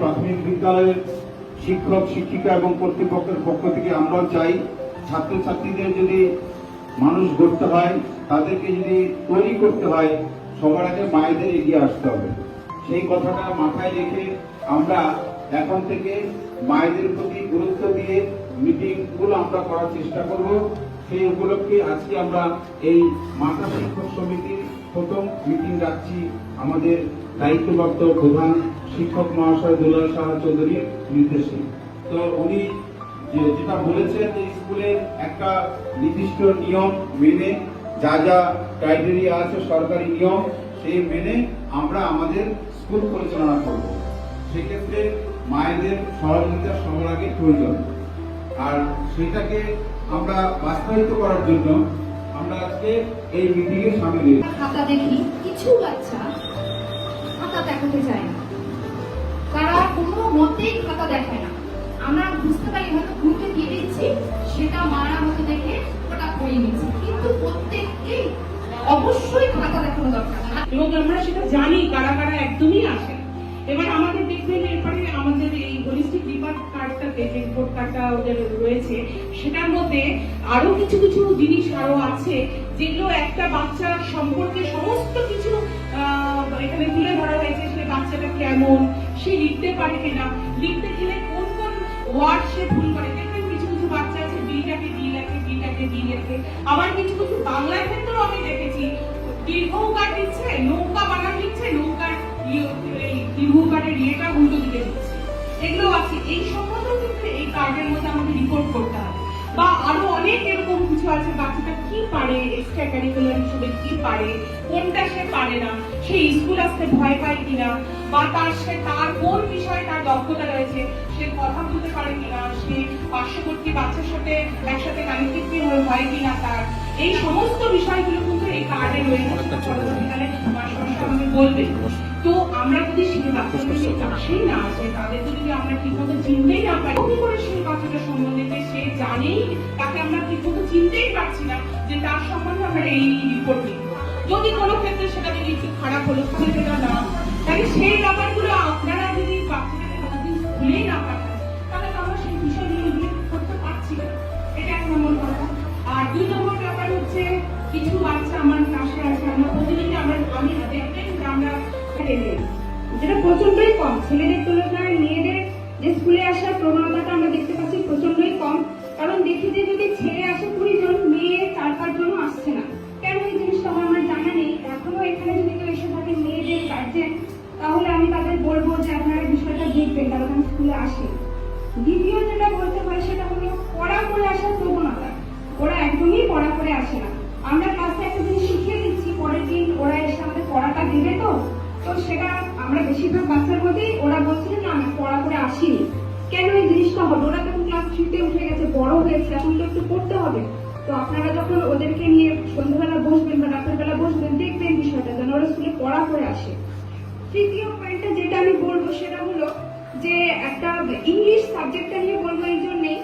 প্রাথমিক বিদ্যালয়ের শিক্ষক, শিক্ষিকা এবং কর্তৃপক্ষের পক্ষ থেকে আমরা চাই ছাত্রছাত্রীদের যদি মানুষ গড়তে হয়, তাদেরকে যদি তৈরি করতে হয়, সবার আগে মায়েদের এগিয়ে আসতে হবে। সেই কথাটা মাথায় রেখে আমরা এখন থেকে মায়েদের প্রতি গুরুত্ব দিয়ে মিটিংগুলো আমরা করার চেষ্টা করব। সেই উপলক্ষে আজকে আমরা এই মাতা শিক্ষক সমিতির প্রথম মিটিং রাখছি আমাদের দায়িত্বপ্রাপ্ত প্রধান শিক্ষক মহাশয় দুলাল সাহা চৌধুরীর নির্দেশে। তো উনি যেটা বলেছেন যে স্কুলের একটা নির্দিষ্ট নিয়ম মেনে যা যা ক্রাইটেরিয়া আছে, সরকারি নিয়ম, সেই মেনে আমরা আমাদের স্কুল পরিচালনা করব। সেক্ষেত্রে মায়েদের সহযোগিতা সবার আগে প্রয়োজন। আর সেটাকে আমরা বাস্তবায়িত করার জন্য আমরা আজকে এই মিটিংয়ে সামিল হয়েছি। খাতা দেখি, কিছু বাচ্চা খাতা দেখাতে চায় না। তারা কোনো মতেই খাতা দেখায় না। আমরা বুঝতে পারি হয়তো ঘুরতে দিয়ে দিচ্ছি, সেটা মারা হতে দেখে ওটা করিয়ে নিচ্ছি। কিন্তু প্রত্যেককেই অবশ্যই খাতা দেখানো দরকার। এবং আমরা সেটা জানি, কারা কারা একদমই আসে এবার আমাদের দেখবেন এরপরে কার্ডটাতে যে রিপোর্ট কার্ডটা ওদের রয়েছে। সেটার মধ্যে আরও কিছু কিছু জিনিস আরও আছে, যেগুলো একটা বাচ্চার সম্পর্কে সমস্ত কিছু এখানে তুলে ধরা হয়েছে সে বাচ্চাটা কেমন, সে লিখতে পারে কিনা, লিখতে গেলে কোন কোন ওয়ার্ড সে ভুল করে। দেখবেন কিছু কিছু বাচ্চা আছে বিটাকে বি লেখে বিটাকে বি লেখে। আবার কিছু কিছু বাংলার ক্ষেত্রেও আমি দেখেছি দীর্ঘকার দিচ্ছে, নৌকা বানান এই সমস্ত ক্ষেত্রে এই কার্ডের মধ্যে আমাদের রিপোর্ট করতে হবে। বা আরও অনেক এরকম কিছু আছে বাচ্চাটা কি পারে এক্সট্রা কারিকুলার হিসেবে কি পারে কোনটা সে পারে না সে স্কুল আসতে ভয় পায় কিনা বা তার সে তার কোন বিষয়ে তার দক্ষতা রয়েছে সে কথা বলতে পারে কিনা সে পার্শ্ববর্তী বাচ্চার সাথে একসাথে কানেক্টিভ হয় কিনা তার এই সমস্ত বিষয়গুলো কিন্তু এই কার্ডে রয়েছে পরবর্তীকালে মাস্টারমশাই আমাকে বলবেন। তো আমরা যদি সেই বাচ্চাগুলোকে কাছেই না আসে তাদেরকে যদি আমরা ঠিকমতো চিনতেই না পারি কি করে সেই বাচ্চাটা সম্বন্ধে যে সে জানেই? তাকে আমরা ঠিকমতো চিনতেই পারছি না যে তার সম্বন্ধে আমরা এই রিপোর্ট লিখব। যদি কোনো ক্ষেত্রে সেটা যদি একটু খারাপ হলো তাহলে সেটা না তাহলে সেই ব্যাপারগুলো আপনারা যদি বাচ্চাটাকে কোনোদিন ভুলেই না পাঠান তাহলে তো আমরা সেই বিষয়গুলো করতে পারছি না। এটা এক নম্বর কথা। আর দুই নম্বর ব্যাপার হচ্ছে কিছু বাচ্চা আমার কাছে যেটা প্রচন্ডই কম। ছেলেদের তুলনায় মেয়েদের যে স্কুলে আসার প্রবণতাটা আমরা দেখতে পাচ্ছি প্রচন্ডই কম। কারণ দেখি যে যদি ছেলে আসে কুড়ি জন, মেয়ে চার পাঁচ জনও আসছে না। কেন এই জিনিসটা আমার জানা নেই। এখনও এখানে যদি কেউ এসে থাকে মেয়েদের গার্জেন তাহলে আমি তাদের বলব যে আপনারা বিষয়টা দেখবেন তারা আমি স্কুলে আসে। দ্বিতীয় যেটা বলতে হয় সেটা হলো পড়া করে আসার প্রবণতা। ওরা একদমই পড়া করে আসে না। আমরা ক্লাসে একটা জিনিস শিখিয়ে দিচ্ছি, পরের দিন ওরা এসে আমাদের পড়াটা দেবে তো? তো সেটা আমরা বেশিরভাগ বাচ্চার মধ্যেই ওরা বলছিল, না আমি পড়া করে আসিনি। কেন এই জিনিসটা হবে? ওরা তখন ক্লাস থ্রিতে উঠে গেছে, বড় হয়েছে, এখন তো একটু পড়তে হবে। তো আপনারা যখন ওদেরকে নিয়ে সন্ধ্যাবেলা বসবেন বা রাতের বেলা বসবেন, দেখবেন বিষয়টা যেন ওরা স্কুলে পড়া করে আসে। তৃতীয় পয়েন্টটা যেটা আমি বলব, সেটা হলো যে একটা ইংলিশ সাবজেক্টটা নিয়ে বলব এই জন্যেই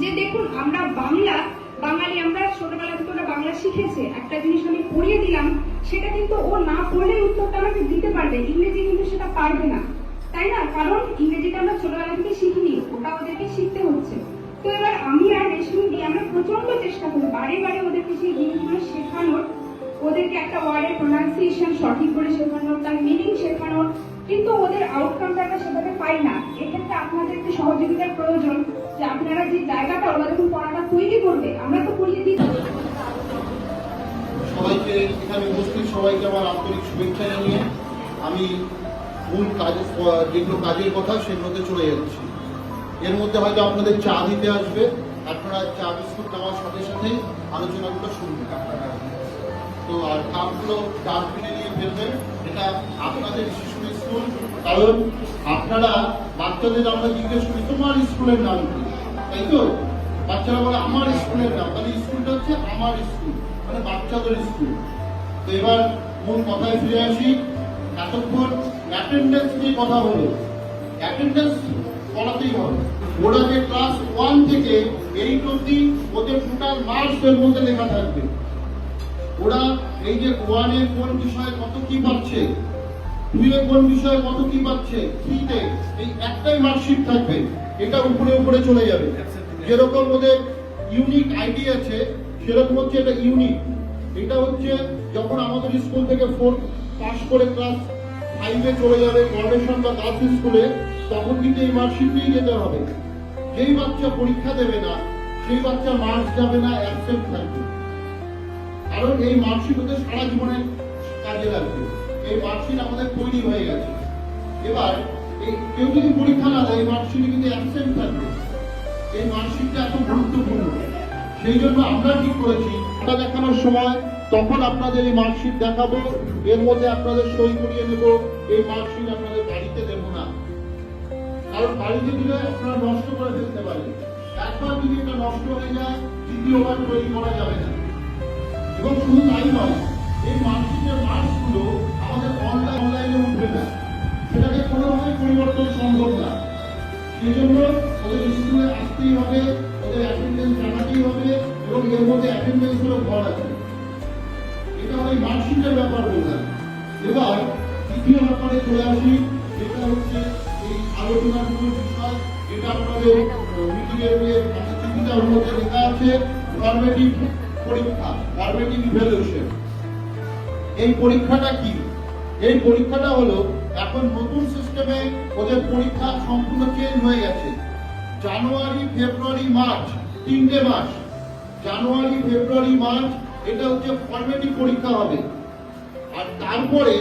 যে দেখুন, আমরা বাংলা, বাঙালি, আমরা ছোটবেলা থেকে ওরা বাংলা শিখেছে। একটা জিনিস আমি পড়িয়ে দিলাম সেটা কিন্তু ও না পড়লে উত্তরটা আমাকে দিতে পারবে। ইংরেজি কিন্তু সেটা পারবে না। তাই না? কারণ ইংরেজিটা আমরা ছোটবেলা থেকে শিখিনি, ওটা ওদেরকে শিখতে হচ্ছে। তো এবার আমি আর রেশমি দিয়ে আমরা প্রচণ্ড চেষ্টা করি বারে বারে ওদেরকে সেই জিনিসগুলো শেখানোর। ওদেরকে একটা ওয়ার্ডের প্রোনাউন্সিয়েশন সঠিক করে শেখানোর, তার মিনিং শেখানোর। কিন্তু ওদের আউটকামটা আমরা সেভাবে পাই না। এক্ষেত্রে আপনাদের একটু সহযোগিতার প্রয়োজন যে আপনারা যে জায়গাটা ওরা যখন পড়াটা তৈরি করবে, আমরা তো পড়িয়ে দিই। সবাইকে, এখানে উপস্থিত সবাইকে আমার আন্তরিক শুভেচ্ছা জানিয়ে আমি মূল কাজ যেগুলো কাজের কথা সেগুলোতে চলে যাচ্ছি। এর মধ্যে হয়তো আপনাদের চা দিতে আসবে, আপনারা চা বিস্কুট নেওয়ার সাথে সাথেই আলোচনাগুলো শুনবেন। তো আর কাপগুলো ডাস্টবিনে নিয়ে ফেলবেন, এটা আপনাদের শিশু স্কুল। কারণ আপনারা বাচ্চাদের আমরা জিজ্ঞেস করি, তোমার স্কুলের নাম কি? তাই তো? বাচ্চারা বলে, আমার স্কুলের নাম তাহলে স্কুলটা হচ্ছে আমার স্কুল মানে বাচ্চাদের স্কুল। তো এবার মূল কথায় ফিরে আসি। এতক্ষণ অ্যাটেন্ডেন্স নিয়ে কথা হলো। অ্যাটেন্ডেন্স ওরা যে ক্লাস ওয়ান থেকে এইট অব্দি ওদের টোটাল মার্কস এর মধ্যে লেখা থাকবে। ওরা এই যে ওয়ানের কোন বিষয়ে কত কি পাচ্ছে টুয়ে কোন বিষয়ে কত কি পাচ্ছে থ্রিতে এই একটাই মার্কশিট থাকবে। এটা উপরে উপরে চলে যাবে। যেরকম ওদের ইউনিক আইডি আছে, সেরকম হচ্ছে এটা ইউনিক এটা হচ্ছে যখন আমাদের স্কুল থেকে ফোর পাস করে ক্লাস ফাইভে চলে যাবে গভর্নেশন বা গার্লস স্কুলে তখন কিন্তু এই মার্কশিট নিয়ে যেতে হবে। যেই বাচ্চা পরীক্ষা দেবে না, সেই বাচ্চা মার্কস যাবে না অ্যাবসেন্ট থাকবে। কারণ এই মার্কশিট ওদের সারা জীবনের কাজে লাগবে। এই মার্কশিট আমাদের তৈরি হয়ে গেছে। এবার এই কেউ যদি পরীক্ষা না দেয়, এই মার্কশিটে কিন্তু অ্যাবসেন্ট থাকবে। এই এত গুরুত্বপূর্ণ। সেই জন্য আমরা করেছি। এটা দেখানোর সময় তখন আপনাদের এই মার্কশিট দেখাবো। এর মধ্যে আপনাদের সই করিয়ে নেব। এই মার্কশিট আপনাদের বাড়িতে দেব না। কারণ বাড়িতে দিলে আপনারা নষ্ট করে ফেলতে একবার যদি এটা নষ্ট হয়ে যায়, দ্বিতীয়বার তৈরি করা যাবে না। এবং শুধু তাই নয়, এই মার্কশিটের মার্কসগুলো আমাদের অনলাইন, অনলাইনে উঠবে না। সেটাকে কোনোভাবে পরিবর্তন সম্ভব না। সেই জন্য ওদের হবে, ওদের অ্যাটেন্ডেন্স জানাতেই হবে এবং এর মধ্যে অ্যাটেন্ডেন্সগুলো ঘর আছে। এটা ওই মার্কশিটের ব্যাপার বললাম এবার দ্বিতীয় ব্যাপারে চলে আসি, যেটা হচ্ছে এই আলোচনার মূল বিষয়। যেটা আপনাদের মিটিং এর চিঠিটার মধ্যে লেখা আছে ফরমেটিভ পরীক্ষা ফরমেটিভ ইভ্যালুয়েশন এই পরীক্ষাটা কি? এই পরীক্ষাটা হলো, এখন নতুন সিস্টেমে ওদের পরীক্ষা সম্পূর্ণ চেঞ্জ হয়ে গেছে। জানুয়ারি, ফেব্রুয়ারি, মার্চ, তিনটে মাস। জানুয়ারি, ফেব্রুয়ারি, মার্চ, এটা হচ্ছে ফরমেটিভ পরীক্ষা হবে। আর তারপরে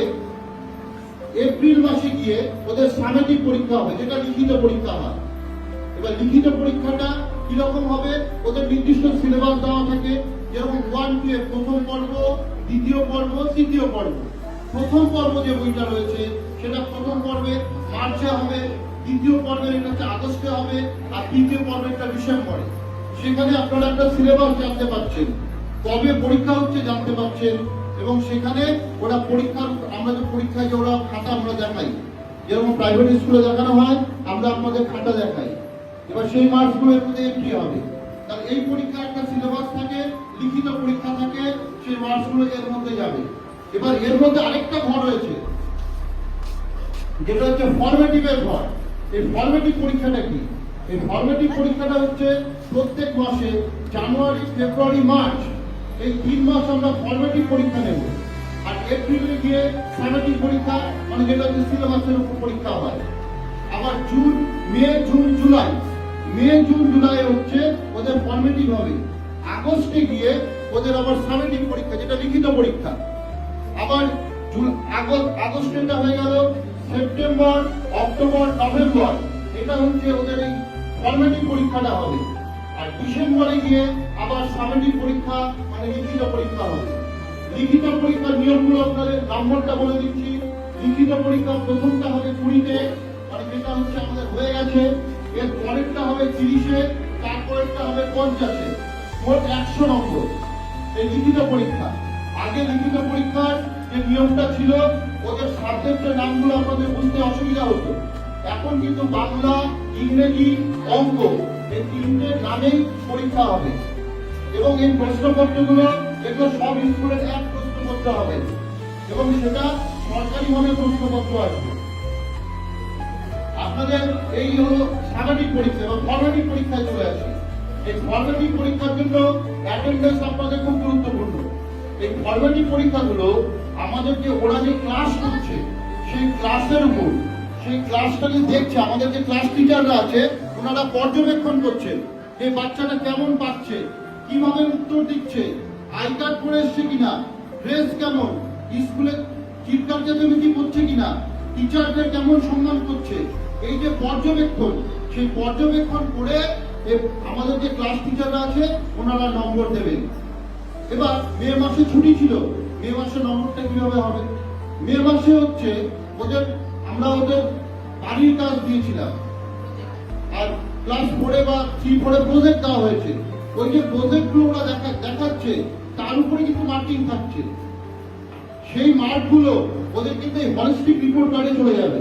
এপ্রিল মাসে গিয়ে ওদের সামেটিক পরীক্ষা হবে, যেটা লিখিত পরীক্ষা হয়। এবার লিখিত পরীক্ষাটা কীরকম হবে? ওদের নির্দিষ্ট সিলেবাস দেওয়া থাকে যেরকম ওয়ান টু এর প্রথম পর্ব, দ্বিতীয় পর্ব, তৃতীয় পর্ব। প্রথম পর্ব যে বইটা রয়েছে, সেটা প্রথম পর্বে মার্চে হবে দ্বিতীয় পর্বের এটা হচ্ছে আগস্টে হবে, আর তৃতীয় পর্বেরটা ডিসেম্বরে। সেখানে আপনারা একটা সিলেবাস জানতে পারছেন কবে পরীক্ষা হচ্ছে জানতে পারছেন এবং সেখানে ওরা পরীক্ষার, আমরা যে পরীক্ষায় যে ওরা খাতা আমরা দেখাই। যেরকম প্রাইভেট স্কুলে দেখানো হয়, আমরা আপনাদের খাতা দেখাই। এবার সেই মার্কসগুলো এর মধ্যে এন্ট্রি হবে? তাহলে এই পরীক্ষা একটা সিলেবাস থাকে, লিখিত পরীক্ষা থাকে, সেই মার্কসগুলো এর মধ্যে যাবে। এবার এর মধ্যে আরেকটা ঘর রয়েছে, যেটা হচ্ছে ফরমেটিভের ঘর। এই ফরমেটিভ পরীক্ষাটা কি? এই ফরমেটিভ পরীক্ষাটা হচ্ছে প্রত্যেক মাসে জানুয়ারি, ফেব্রুয়ারি, মার্চ, এই তিন মাস আমরা ফরমেটিভ পরীক্ষা নেব। আর এপ্রিলে গিয়ে সামেটিভ পরীক্ষা মানে যেটা হচ্ছে সিলেবাসের উপর পরীক্ষা হয়। আবার June, May, June, July, May, June, July হচ্ছে ওদের ফরমেটিভ হবে। আগস্টে গিয়ে ওদের আবার সামেটিভ পরীক্ষা, যেটা লিখিত পরীক্ষা। আবার আগস্ট আগস্টেরটা হয়ে গেল সেপ্টেম্বর, অক্টোবর, নভেম্বর, এটা হচ্ছে ওদের এই ফরমেটিভ পরীক্ষাটা হবে। আর ডিসেম্বরে গিয়ে আবার সামেটিভ পরীক্ষা মানে লিখিত পরীক্ষা হবে। লিখিত পরীক্ষার নিয়মগুলো আপনাদের নম্বরটা বলে দিচ্ছি। লিখিত পরীক্ষা প্রথমটা হবে কুড়িতে মানে যেটা হচ্ছে আমাদের হয়ে গেছে। এর পরেরটা হবে তিরিশে, তারপরেরটা হবে পঞ্চাশে। মোট একশো নম্বর। এই লিখিত পরীক্ষা। আগে লিখিত পরীক্ষার যে নিয়মটা ছিল, ওদের সাবজেক্টের নামগুলো আপনাদের বুঝতে অসুবিধা হতো। এখন কিন্তু বাংলা, ইংরেজি অঙ্ক এই তিনটে নামেই পরীক্ষা হবে। এবং এই প্রশ্নপত্রগুলো এগুলো সব স্কুলের এক প্রশ্নপত্র হবে। এবং সেটা সরকারি ভাবে প্রশ্নপত্র আসবে। আপনাদের এই হলো স্বাভাবিক পরীক্ষা এবং ফর্মেটিভ পরীক্ষায় চলে আসে। এই ফর্মেটিভ পরীক্ষার জন্য অ্যাটেন্ডেন্স আপনাদের খুব গুরুত্বপূর্ণ। এই ফর্মেটিভ পরীক্ষাগুলো আমাদেরকে ওরা যে ক্লাস করছে, সেই ক্লাসের উপর, সেই ক্লাসটা যে দেখছে, আমাদের যে ক্লাস টিচাররা আছে, ওনারা পর্যবেক্ষণ করছেন যে বাচ্চাটা কেমন পাচ্ছে, কীভাবে উত্তর দিচ্ছে, আই কার্ড পরে এসছে কিনা ড্রেস কেমন, স্কুলে চিৎকার চেঁচামেচি করছে কিনা টিচারদের কেমন সম্মান করছে, এই যে পর্যবেক্ষণ, সেই পর্যবেক্ষণ করে আমাদের যে ক্লাস টিচাররা আছে, ওনারা নম্বর দেবেন। এবার মে মাসে ছুটি ছিল মে মাসে নম্বরটা কীভাবে হবে? মে মাসে হচ্ছে ওদের, আমরা ওদের বাড়ির কাজ দিয়েছিলাম। আর ক্লাস ফোরে বা থ্রি ফোরে প্রজেক্ট দেওয়া হয়েছে। ওই যে প্রজেক্টগুলো ওরা দেখা, দেখাচ্ছে, তার উপরে কিন্তু মার্কিং থাকছে। সেই মার্কগুলো ওদের কিন্তু হলিস্টিক রিপোর্ট কার্ডে চলে যাবে।